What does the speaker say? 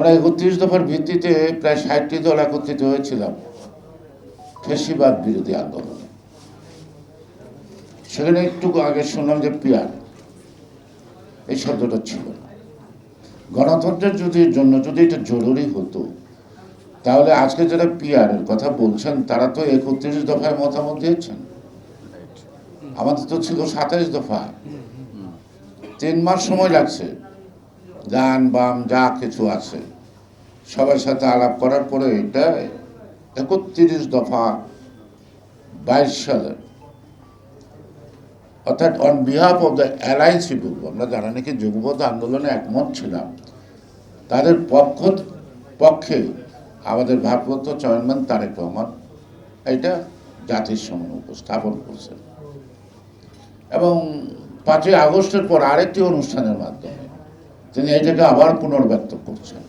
আমরা একত্রিশ দফার ভিত্তিতে প্রায় ষাটটি দল একত্রিত হয়েছিলাম ফেসিবাদ বিরোধী আন্দোলনে। সেখানে একটু আগে শুনলাম যে পিয়ার, এই শব্দটা ছিল গণতন্ত্রের যদি জন্য যদি এটা জরুরি হতো, তাহলে আজকে যারা পিয়ারের কথা বলছেন, তারা তো একত্রিশ দফায় মতামত দিয়েছেন। আমাদের তো ছিল সাতাইশ দফা। তিন মাস সময় লাগছে। গান, বাম, যা কিছু আছে। সবার সাথে আলাপ করার পরে এটা একত্রিশ দফা বাইশ সালের অর্থাৎ অন বিহাফ অফ দ্য অ্যালায়েন্সি বলব আমরা যারা নাকি যুগপথ আন্দোলনে একমত ছিলাম, তাদের পক্ষ, পক্ষে আমাদের ভারপ্রাপ্ত চেয়ারম্যান তারেক রহমান এটা জাতির সামনে উপস্থাপন করছেন। এবং পাঁচই আগস্টের পর আরেকটি অনুষ্ঠানের মাধ্যমে তিনি এটাকে আবার পুনর্ব্যক্ত করছেন।